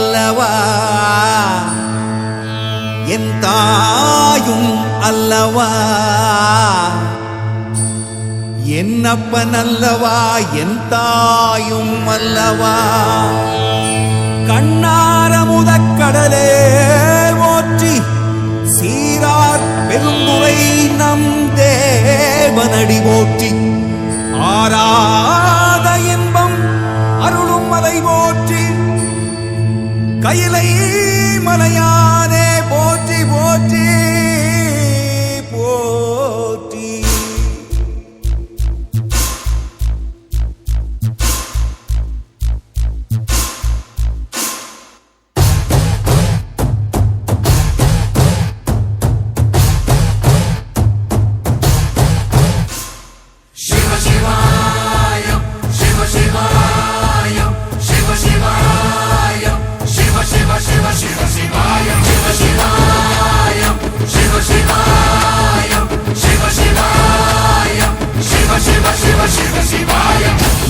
அல்லவா? என் தாயும் அல்லவா? என்னப்பன் அல்லவா? என் தாயும் அல்லவா? கண்ணார முதக்கடலே ஓற்றி சீரார் பெருந்துரை நம் தேவனடி ஓற்றி ஆராத இன்ப கையிலை மலையா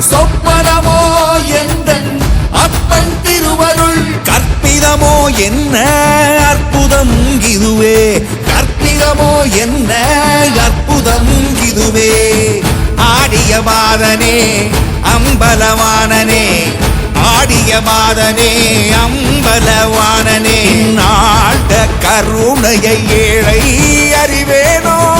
சொப்பனமோ எந்தன் அப்பன் திருவருள். கற்பிதமோ என்ன அற்புதம் இதுவே? கற்பிதமோ என்ன அற்புதம் இதுவே? ஆடிய மாதனே அம்பலவானனே. ஆடிய மாதனே அம்பலவானனே. நாட கருணையை ஏழை அறிவேனோ?